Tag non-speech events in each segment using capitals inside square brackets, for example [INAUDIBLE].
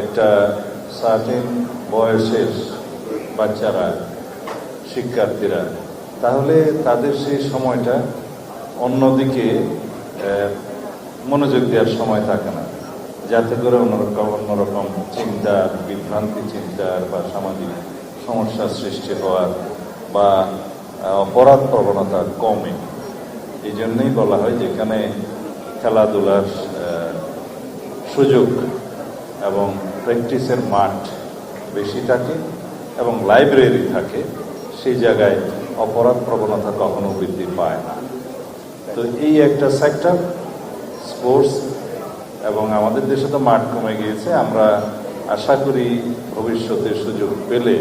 একটা সার্টেন বয়সের বাচ্চারা, শিক্ষার্থীরা, তাহলে তাদের সেই সময়টা অন্যদিকে মনোযোগ দেওয়ার সময় থাকে না। যাতে করে অন্যরকম অন্যরকম চিন্তার বিভ্রান্তি চিন্তার বা সামাজিক সমস্যার সৃষ্টি হওয়ার বা অপরাধ প্রবণতা কমে। এই জন্যই বলা হয় যেখানে খেলাধুলার সুযোগ এবং প্র্যাকটিসের মাঠ বেশি থাকে এবং লাইব্রেরি থাকে, সেই জায়গায় অপরাধ প্রবণতা কখনো বৃদ্ধি পায় না। তো এই একটা সেক্টর স্পোর্টস এবং আমাদের দেশে তো মাঠ কমে গিয়েছে। আমরা আশা করি ভবিষ্যতে সুযোগ পেলে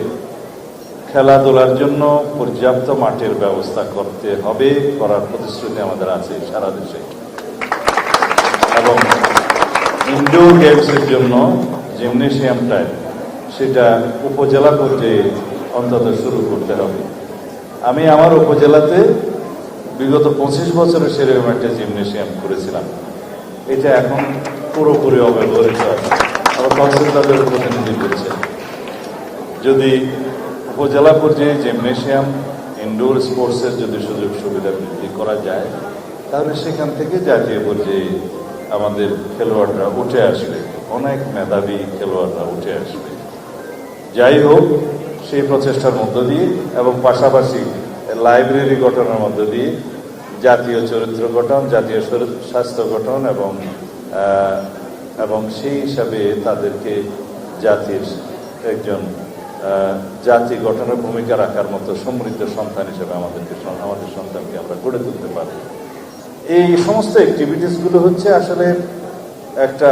খেলাধুলার জন্য পর্যাপ্ত মাঠের ব্যবস্থা করতে হবে, করার প্রতিশ্রুতি আমাদের আছে সারা দেশে। এবং ইনডোর গেমসের জন্য জিমনেশিয়ামটায় সেটা উপজেলা পর্যায়ে অন্তত শুরু করতে হবে। আমি আমার উপজেলাতে বিগত পঁচিশ বছরের সেরকম একটা জিমনেশিয়াম করেছিলাম। এটা এখন পুরোপুরি অব্যবহৃত আছে। আমার তহসিলদারের প্রতিনিধি করছে যদি উপজেলা পর্যায়ে জিমনেশিয়াম ইনডোর স্পোর্টসের যদি সুযোগ সুবিধা বৃদ্ধি করা যায়, তাহলে সেখান থেকে জাতীয় পর্যায়ে আমাদের খেলোয়াড়রা উঠে আসবে। অনেক মেধাবী খেলোয়াড়রা উঠে আসবে। যাই হোক, সেই প্রচেষ্টার মধ্য দিয়ে এবং পাশাপাশি লাইব্রেরি গঠনের মধ্য দিয়ে জাতীয় চরিত্র গঠন, জাতীয় স্বাস্থ্য গঠন এবং এবং সেই হিসাবে তাদেরকে জাতির একজন জাতি গঠনের ভূমিকা রাখার মতো সমৃদ্ধ সন্তান হিসেবে আমাদেরকে আমাদের সন্তানকে আমরা গড়ে তুলতে পারি এই সমস্ত অ্যাক্টিভিটিসগুলো হচ্ছে আসলে একটা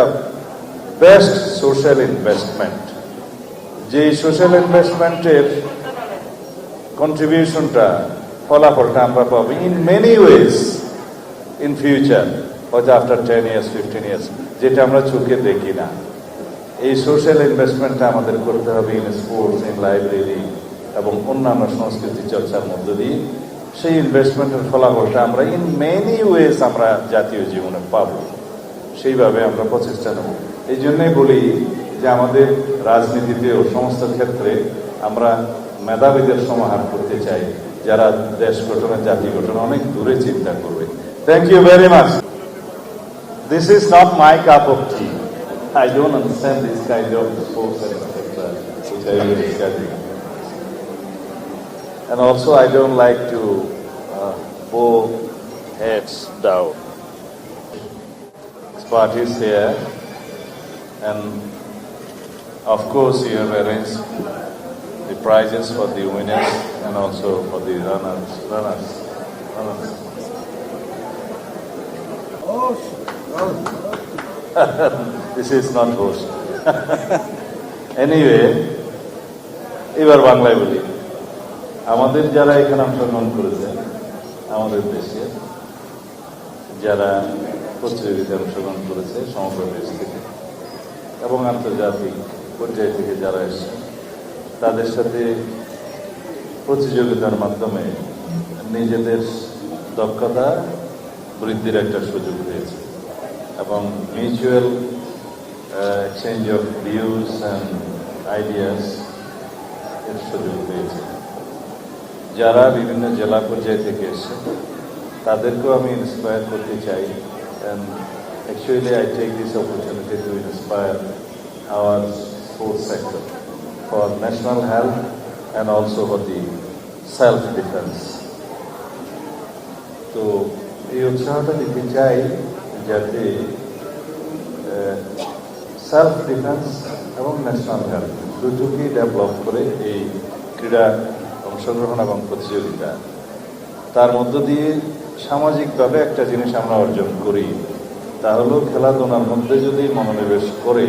বেস্ট সোশ্যাল ইনভেস্টমেন্ট যে সোশ্যাল ইনভেস্টমেন্টের কন্ট্রিবিউশনটা ফলাফলটা আমরা পাবো in many ways in future হয়তো after ten years fifteen years যেটা আমরা চোখে দেখি না। এই সোশ্যাল ইনভেস্টমেন্টটা আমাদের করতে হবে ইন স্পোর্টস ইন লাইব্রেরি এবং অন্যান্য সংস্কৃতি চর্চার মধ্য দিয়ে। সেই ইনভেস্টমেন্টের ফলাফলটা আমরা ইন মেনি ওয়েজ আমরা জাতীয় জীবনে পাব। সেইভাবে আমরা প্রচেষ্টা নেব। এই জন্যই বলি যে আমাদের রাজনীতিতেও সমস্ত ক্ষেত্রে আমরা মেধাবীদের সমাহার করতে চাই, যারা দেশ গঠনে জাতি গঠনে অনেক দূরে চিন্তা করবে। Thank you very much This is not my cup of tea. I don't understand this kind of sports and And also, I don't like to uh, bow heads down. This part is here, and of course, you have arranged the prizes for the winners and also for the runners. Runners. runners. [LAUGHS] this is not host. [LAUGHS] anyway, you are one. আমাদের যারা এখানে অংশগ্রহণ করেছে, আমাদের দেশে যারা প্রতিযোগিতায় অংশগ্রহণ করেছে সমগ্র দেশ থেকে এবং আন্তর্জাতিক পর্যায় থেকে যারা এসছে, তাদের সাথে প্রতিযোগিতার মাধ্যমে নিজেদের দক্ষতা বৃদ্ধির একটা সুযোগ হয়েছে এবং mutual exchange of views and ideas এর সুযোগ হয়েছে। যারা বিভিন্ন জেলা পর্যায় থেকে এসছে, তাদেরকেও আমি ইন্সপায়ার করতে চাই। Actually I take this opportunity to inspire our sports sector for national health and also for the self defence তো এই উৎসাহটা দিতে চাই যাতে সেলফ ডিফেন্স এবং ন্যাশনাল হেলথ দুটোকেই ডেভেলপ করে এই ক্রীড়া অংশগ্রহণ এবং প্রতিযোগিতা। তার মধ্য দিয়ে সামাজিকভাবে একটা জিনিস আমরা অর্জন করি, তা হলো খেলাধুলার মধ্যে যদি মনোনিবেশ করে